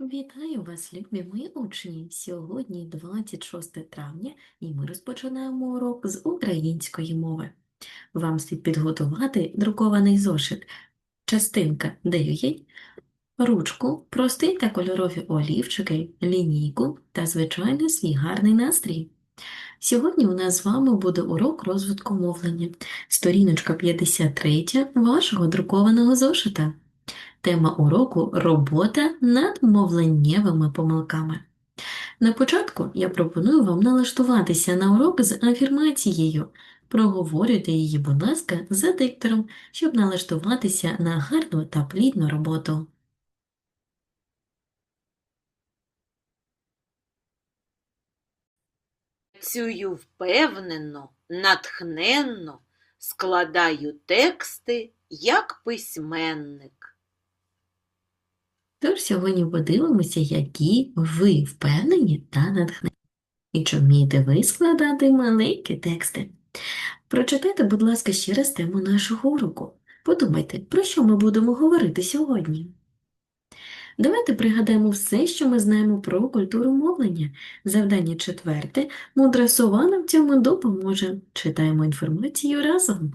Вітаю вас, любі мої учні! Сьогодні 26 травня і ми розпочинаємо урок з української мови. Вам слід підготувати друкований зошит, частинка 9, ручку, простий та кольорові олівчики, лінійку та, звичайно, свій гарний настрій. Сьогодні у нас з вами буде урок розвитку мовлення, сторіночка 53 вашого друкованого зошита. Тема уроку робота над мовленнєвими помилками. На початку я пропоную вам налаштуватися на урок з афірмацією. Проговорюйте її, будь ласка, за диктором, щоб налаштуватися на гарну та плідну роботу. Працюю впевнено, натхненно, складаю тексти як письменник. Тож сьогодні подивимося, які ви впевнені та натхнені. І чи вмієте ви складати маленькі тексти. Прочитайте, будь ласка, ще раз тему нашого уроку. Подумайте, про що ми будемо говорити сьогодні. Давайте пригадаємо все, що ми знаємо про культуру мовлення. Завдання четверте. Мудра сова нам в цьому допоможе. Читаємо інформацію разом.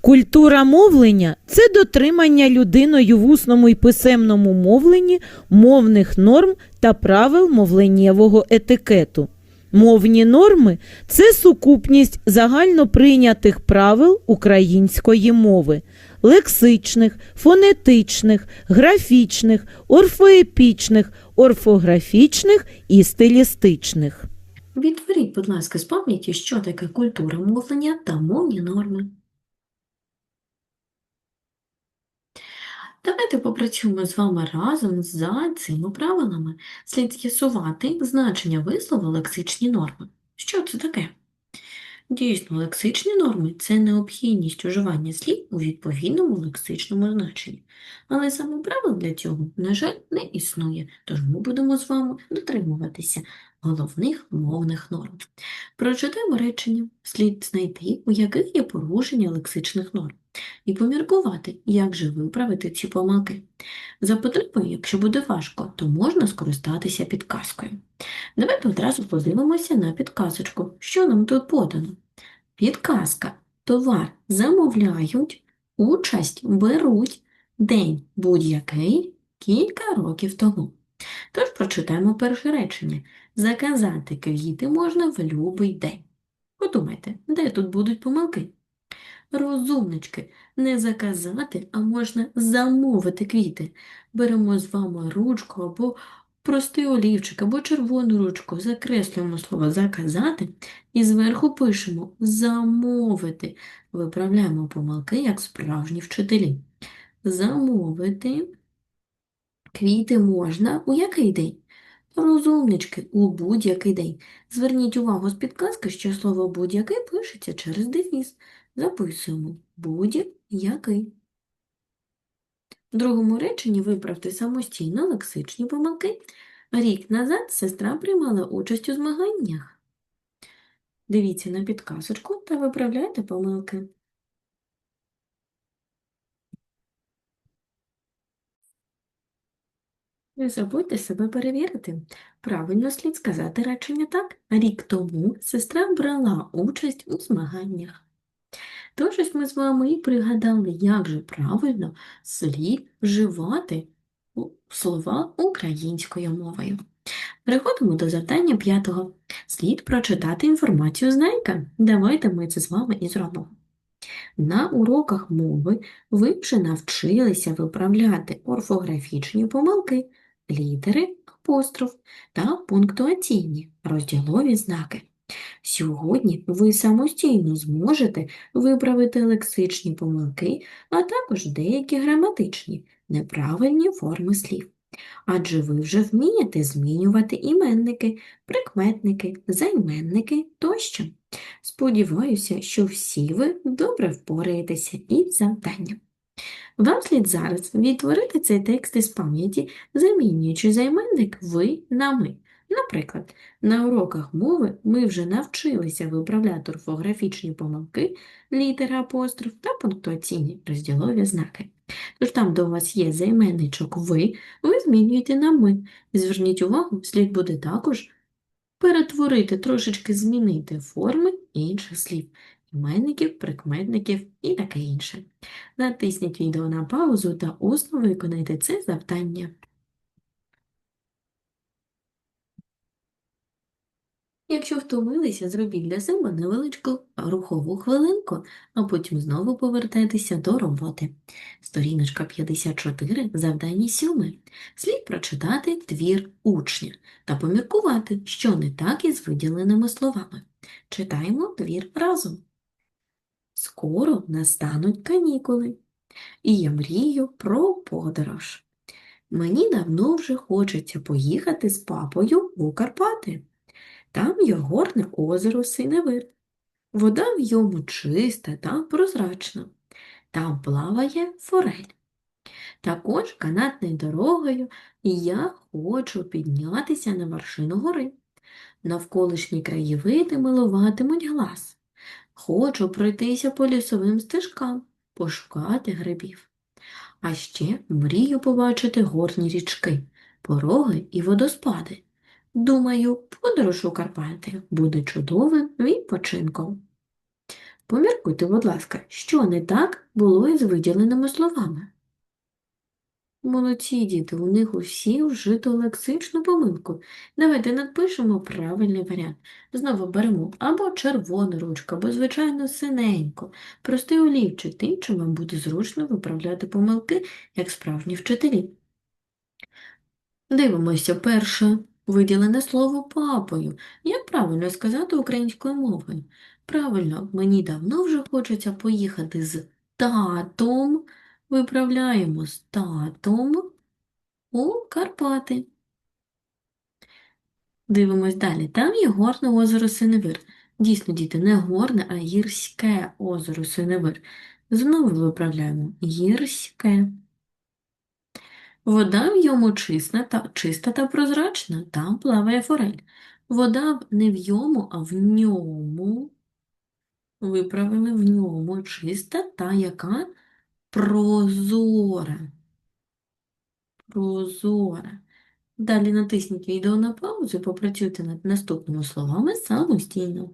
Культура мовлення це дотримання людиною в усному і писемному мовленні мовних норм та правил мовленнєвого етикету. Мовні норми це сукупність загально прийнятих правил української мови, лексичних, фонетичних, графічних, орфоепічних, орфографічних і стилістичних. Відтворіть, будь ласка, з пам'яті, що таке культура мовлення та мовні норми. Давайте попрацюємо з вами разом за цими правилами. Слід з'ясувати значення вислову лексичні норми. Що це таке? Дійсно, лексичні норми – це необхідність уживання слів у відповідному лексичному значенні. Але саме правил для цього, на жаль, не існує, тож ми будемо з вами дотримуватися головних мовних норм. Прочитаємо речення. Слід знайти, у яких є порушення лексичних норм, і поміркувати, як же виправити ці помилки. За потребою, якщо буде важко, то можна скористатися підказкою. Давайте одразу подивимося на підказочку. Що нам тут подано? Підказка. Товар замовляють, участь беруть, день будь-який кілька років тому. Тож прочитаємо перше речення. Заказати квіти можна в любий день. Подумайте, де тут будуть помилки? Розумнички, не заказати, а можна замовити квіти. Беремо з вами ручку або простий олівчик, або червону ручку, закреслюємо слово заказати і зверху пишемо замовити. Виправляємо помилки, як справжні вчителі. Замовити квіти можна у який день? Розумнички, у будь-який день. Зверніть увагу з підказки, що слово будь-який пишеться через дефіс. Записуємо будь-який. В другому реченні виправте самостійно лексичні помилки. Рік назад сестра приймала участь у змаганнях. Дивіться на підказочку та виправляйте помилки. Не забудьте себе перевірити. Правильно слід сказати речення так. Рік тому сестра брала участь у змаганнях. Тож ось ми з вами і пригадали, як же правильно слід вживати слова українською мовою. Переходимо до завдання п'ятого. Слід прочитати інформацію знайка. Давайте ми це з вами і зробимо. На уроках мови ви вже навчилися виправляти орфографічні помилки, літери, апостроф та пунктуаційні розділові знаки. Сьогодні ви самостійно зможете виправити лексичні помилки, а також деякі граматичні, неправильні форми слів. Адже ви вже вмієте змінювати іменники, прикметники, займенники тощо. Сподіваюся, що всі ви добре впораєтеся із завданням. Вам слід зараз відтворити цей текст із пам'яті, замінюючи займенник ви на ми. Наприклад, на уроках мови ми вже навчилися виправляти орфографічні помилки, літери апостроф та пунктуаційні розділові знаки. Тож там, де у вас є займенничок ви, ви змінюєте на ми. Зверніть увагу, слід буде також перетворити, трошечки змінити форми інших слів, іменників, прикметників і таке інше. Натисніть відео на паузу та усно виконайте це завдання. Якщо втомилися, зробіть для себе невеличку рухову хвилинку, а потім знову повертайтеся до роботи. Сторіночка 54, завдання 7. Слід прочитати твір учня та поміркувати, що не так із виділеними словами. Читаємо твір разом. Скоро настануть канікули, і я мрію про подорож. Мені давно вже хочеться поїхати з папою у Карпати. Там є горне озеро Синевир. Вода в йому чиста та прозрачна. Там плаває форель. Також канатною дорогою я хочу піднятися на вершину гори. Навколишні краєвиди милуватимуть глаз. Хочу пройтися по лісовим стежкам, пошукати грибів. А ще мрію побачити горні річки, пороги і водоспади. Думаю, подорож у Карпати буде чудовим відпочинком. Поміркуйте, будь ласка, що не так було із виділеними словами. Молодці діти, у них усі вжито лексичну помилку. Давайте надпишемо правильний варіант. Знову беремо або червону ручку, або, звичайно, синеньку. Простий олівчик, тим, чим вам буде зручно виправляти помилки, як справжні вчителі. Дивимося перше виділене слово папою. Як правильно сказати українською мовою? Правильно, мені давно вже хочеться поїхати з татом. Виправляємо з татом у Карпати. Дивимось далі. Там є горне озеро Синевир. Дійсно, діти, не горне, а гірське озеро Синевир. Знову виправляємо гірське. Вода в йому чиста та, чиста та прозрачна, там плаває форель. Вода не в йому, а в ньому. Виправили в ньому чиста та яка прозора. Прозора. Далі натисніть відео на паузу і попрацюйте над наступними словами самостійно.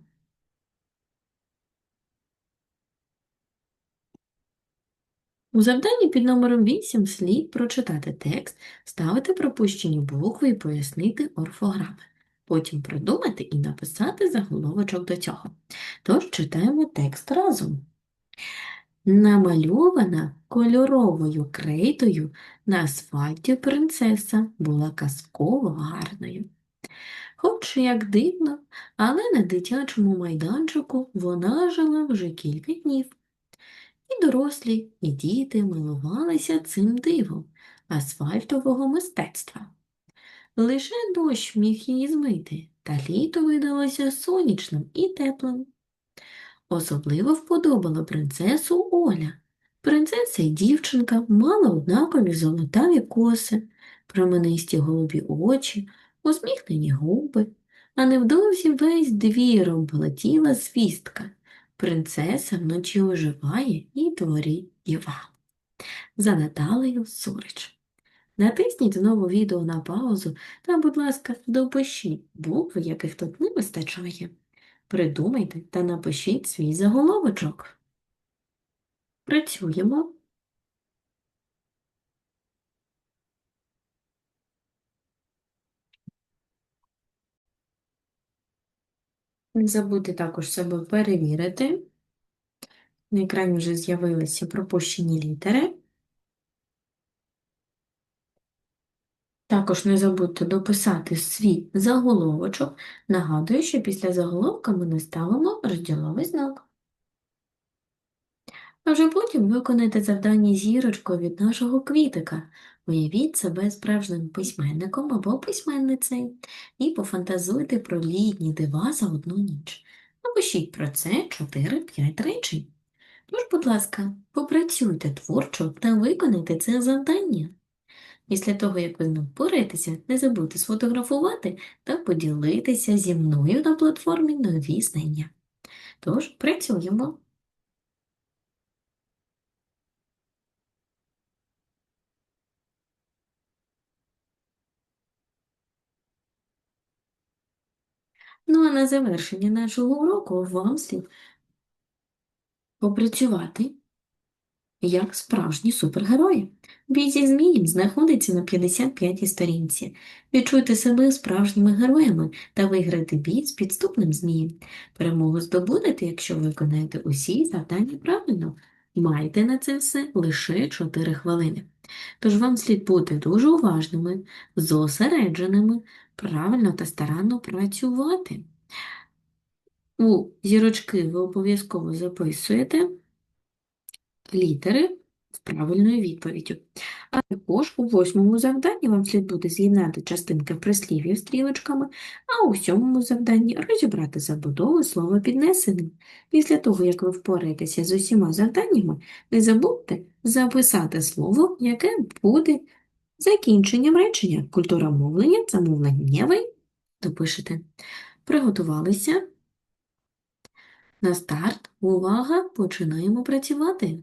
У завданні під номером 8 слід прочитати текст, ставити пропущені букви і пояснити орфограми. Потім придумати і написати заголовочок до цього. Тож читаємо текст разом. Намальована кольоровою крейтою на асфальті принцеса була казково гарною. Хоч як дивно, але на дитячому майданчику вона жила вже кілька днів. І дорослі, і діти милувалися цим дивом асфальтового мистецтва. Лише дощ міг її змити, та літо видалося сонячним і теплим. Особливо вподобала принцесу Оля. Принцеса і дівчинка мала однакові золотаві коси, променисті голубі очі, усміхнені губи, а невдовзі весь двір облетіла звістка. Принцеса вночі оживає і творить діва. За Наталею Сурич. Натисніть знову відео на паузу та, будь ласка, допишіть букви, яких тут не вистачає. Придумайте та напишіть свій заголовочок. Працюємо. Не забудьте також себе перевірити. На екрані вже з'явилися пропущені літери. Також не забудьте дописати свій заголовочок. Нагадую, що після заголовка ми не ставимо розділовий знак. А вже потім виконайте завдання зірочкою від нашого квітика. Уявіть себе справжнім письменником або письменницею і пофантазуйте про літні дива за одну ніч. Напишіть про це 4-5 речень. Тож, будь ласка, попрацюйте творчо та виконайте це завдання. Після того, як ви з ним впораєтеся, не забудьте сфотографувати та поділитися зі мною на платформі нові знання. Тож, працюємо! Ну а на завершення нашого уроку вам слід попрацювати як справжні супергерої. Бій зі змієм знаходиться на 55-й сторінці. Відчуйте себе справжніми героями та виграйте бій з підступним змієм. Перемогу здобудете, якщо виконаєте усі завдання правильно. Маєте на це все лише 4 хвилини. Тож вам слід бути дуже уважними, зосередженими, правильно та старанно працювати. У зірочки ви обов'язково записуєте літери з правильною відповіддю. А також у восьмому завданні вам слід буде з'єднати частинки в прислів'ї стрілочками, а у сьомому завданні розібрати забудову слова піднесеним. Після того, як ви впораєтеся з усіма завданнями, не забудьте записати слово, яке буде закінченням речення. Культура мовлення – це мовленнєвий. Допишете. Приготувалися. На старт. Увага! Починаємо працювати.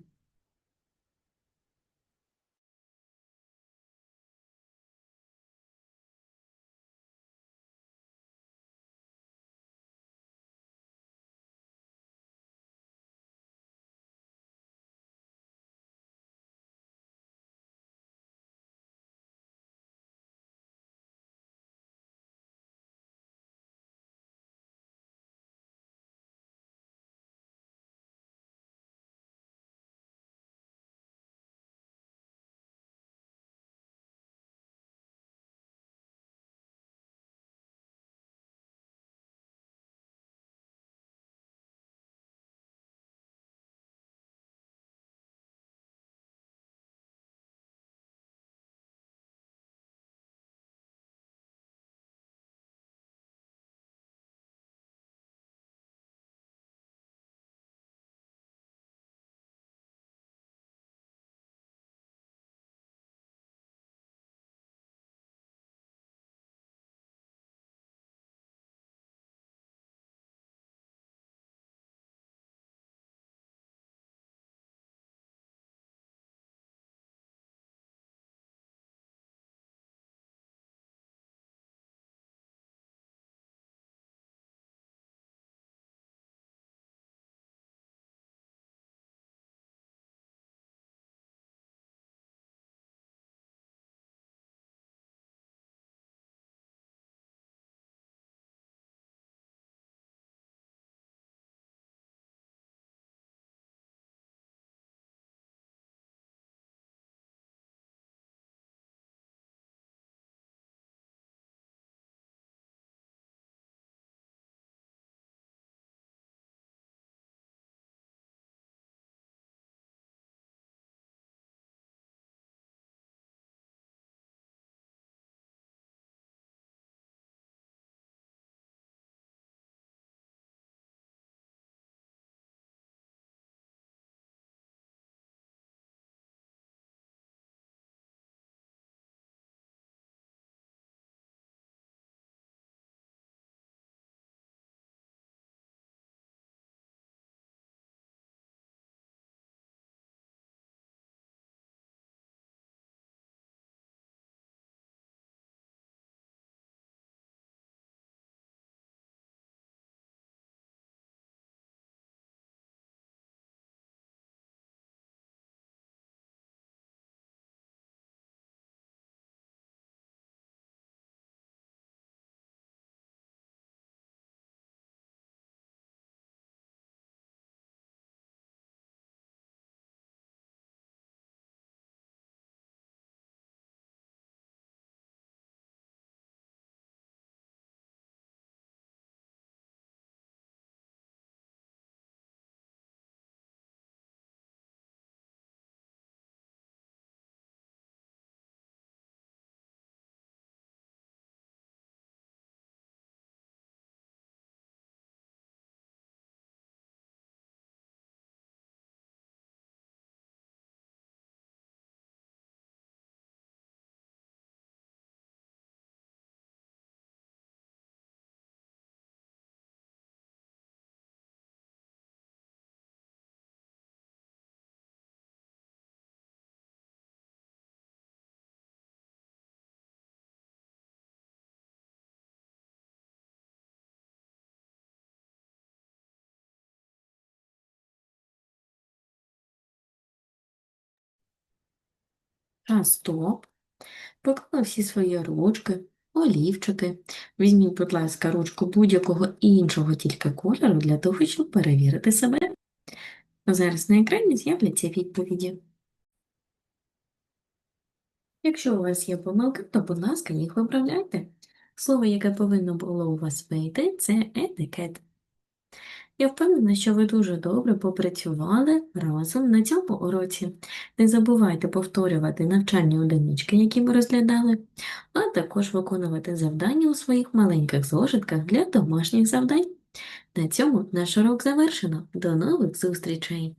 Стоп. Поклали всі свої ручки, олівчики. Візьміть, будь ласка, ручку будь-якого іншого тільки кольору для того, щоб перевірити себе. Зараз на екрані з'являться відповіді. Якщо у вас є помилки, то, будь ласка, їх виправляйте. Слово, яке повинно було у вас вийти, це етикет. Я впевнена, що ви дуже добре попрацювали разом на цьому уроці. Не забувайте повторювати навчальні одинички, які ми розглядали, а також виконувати завдання у своїх маленьких зошитках для домашніх завдань. На цьому наш урок завершено. До нових зустрічей!